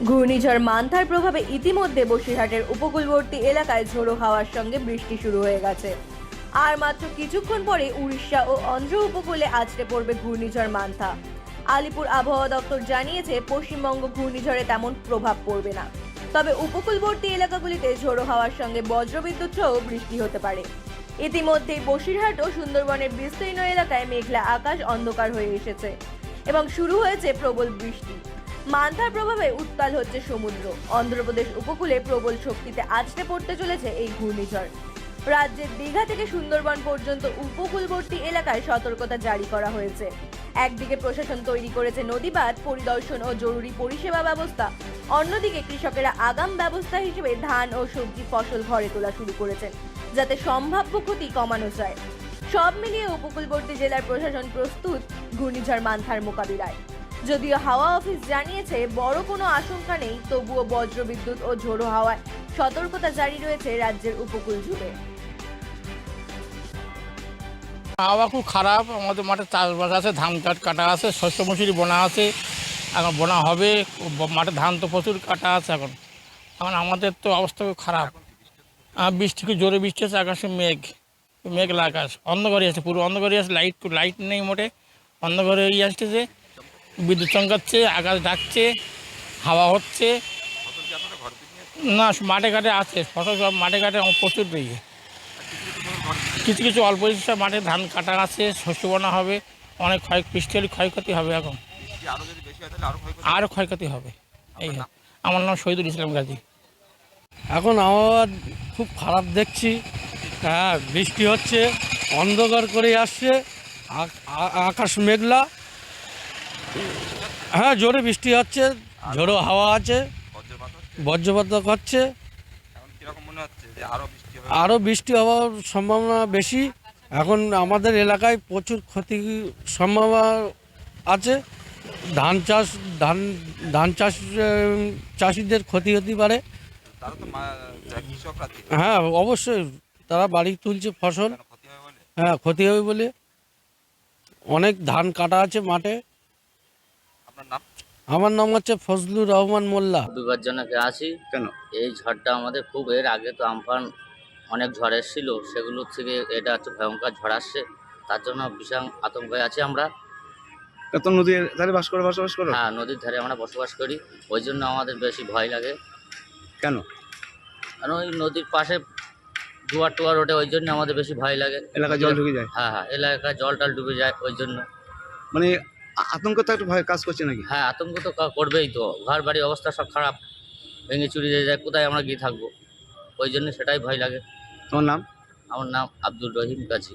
ঘূর্ণিঝড় মান্থার প্রভাবে ইতিমধ্যে বসিরহাটের উপকূলবর্তী এলাকায় ঝোড়ো হাওয়ার সঙ্গে বৃষ্টি শুরু হয়ে গেছে। আর মাত্র কিছুক্ষণ পরে উড়িষ্যা ও অন্ধ্র উপকূলে আছড়ে পড়বে ঘূর্ণিঝড় মান্থা। আলিপুর আবহাওয়া দপ্তর জানিয়েছে, পশ্চিমবঙ্গ ঘূর্ণিঝড়ে তেমন প্রভাব পড়বে না। তবে উপকূলবর্তী এলাকাগুলিতে ঝোড়ো হাওয়ার সঙ্গে বজ্রবিদ্যুৎ সহ বৃষ্টি হতে পারে। ইতিমধ্যেই বসিরহাট ও সুন্দরবনের বিস্তীর্ণ এলাকায় মেঘলা আকাশ অন্ধকার হয়ে এসেছে এবং শুরু হয়েছে প্রবল বৃষ্টি। মান্থার প্রভাবে উত্তাল হচ্ছে সমুদ্র। অন্ধ্রপ্রদেশ উপকূলে প্রবল শক্তিতে আছড়ে পড়তে চলেছে এই ঘূর্ণিঝড়। রাজ্যের দীঘা থেকে সুন্দরবন পর্যন্ত উপকূলবর্তী এলাকায় সতর্কতা জারি করা হয়েছে। একদিকে প্রশাসন তৈরি করেছে নদীবাদ পরিদর্শন ও জরুরি পরিষেবা ব্যবস্থা। অন্যদিকে কৃষকেরা আগাম ব্যবস্থা হিসেবে ধান ও সবজি ফসল ঘরে তোলা শুরু করেছেন যাতে সম্ভাব্য ক্ষতি কমানো যায়। সব মিলিয়ে উপকূলবর্তী জেলার প্রশাসন প্রস্তুত ঘূর্ণিঝড় মান্থার মোকাবিলায়। যদিও হাওয়া অফিস জানিয়েছে, বড় কোনো আশঙ্কা নেই, তবুও বজ্রবিদ্যুৎ ও ঝোড়ো হাওয়ায় সতর্কতা জারি রয়েছে রাজ্যের উপকূল জুড়ে আবহাওয়া খুব খারাপ, আমাদের মাঠে চাষবাস আছে, ধান চাষ কাটা আছে, শস্য মসুরি বোনা আছে, এখন বোনা হবে, মাঠে ধান তো প্রচুর কাটা আছে এখন। এখন আমাদের তো অবস্থা খুব খারাপ। বৃষ্টি খুব জোরে বৃষ্টি আছে আকাশে মেঘ, মেঘলা আকাশ অন্ধকারই আছে, পুরো অন্ধকারই আছে, লাইট লাইট নেই মোটে, অন্ধকারে আসতেছে বিদ্যুৎ চমকাচ্ছে, আকাশ ডাকছে হাওয়া হচ্ছে। না, মাঠে ঘাটে আছে, ফসল সব মাঠে ঘাটে প্রচুর পেয়ে কিছু কিছু অল্প হিসাব মাঠে ধান কাটা আছে, শস্য বোনা হবে, অনেক ক্ষয় হলে ক্ষয়ক্ষতি হবে এখন। আরও ক্ষয়ক্ষতি হবে, এই আমার নাম শহীদুল ইসলাম গাজী। এখন আবহাওয়া খুব খারাপ দেখছি। হ্যাঁ বৃষ্টি হচ্ছে, অন্ধকার করে আসছে আকাশ মেঘলা। হ্যাঁ জোরে বৃষ্টি হচ্ছে ঝোড়ো হাওয়া আছে, বজ্রপাত হচ্ছে। আরও বৃষ্টি হওয়ার সম্ভাবনা বেশি। এখন আমাদের এলাকায় প্রচুর ক্ষতি সম্ভাবনা আছে। ধান চাষ, ধান ধান চাষ, চাষিদের ক্ষতি হতে পারে। হ্যাঁ অবশ্যই, তারা বাড়ি তুলছে ফসল। হ্যাঁ ক্ষতি হবে বলে। অনেক ধান কাটা আছে মাঠে। আপনার নাম? আমার নাম হচ্ছে ফজলুর রহমান মোল্লা। বিপজ্জনকে আছি কেন? এই ঝড়টা আমাদের খুব এর আগে তো আমফান অনেক ঝড় এসেছিল সেগুলোর থেকে এটা হচ্ছে ভয়ঙ্কর ঝড় আসছে। তার জন্য বিশাল আতঙ্কে আছি আমরা। এত নদীর ধারে বাস করে বসবাস করো? হ্যাঁ নদীর ধারে আমরা বসবাস করি। ওই জন্য আমাদের বেশি ভয় লাগে। কেন? কারণ ওই নদীর পাশে দুয়ার টুয়ার ওঠে ওই জন্য আমাদের বেশি ভয় লাগে। এলাকায় জল ঢুকে যায়? হ্যাঁ হ্যাঁ এলাকায় জল টল ডুবে যায় ওই জন্য। মানে আতঙ্ক তো একটা ভয় কাজ করছে নাকি? হ্যাঁ আতঙ্ক তো করবেই তো। ঘর বাড়ির অবস্থা সব খারাপ। ভেঙে চুরি হয়ে যায়। কোথায় আমরা গিয়ে থাকব? ওই জন্য সেটাই ভয় লাগে। তোমার নাম? আমার নাম আব্দুর রহিম গাজী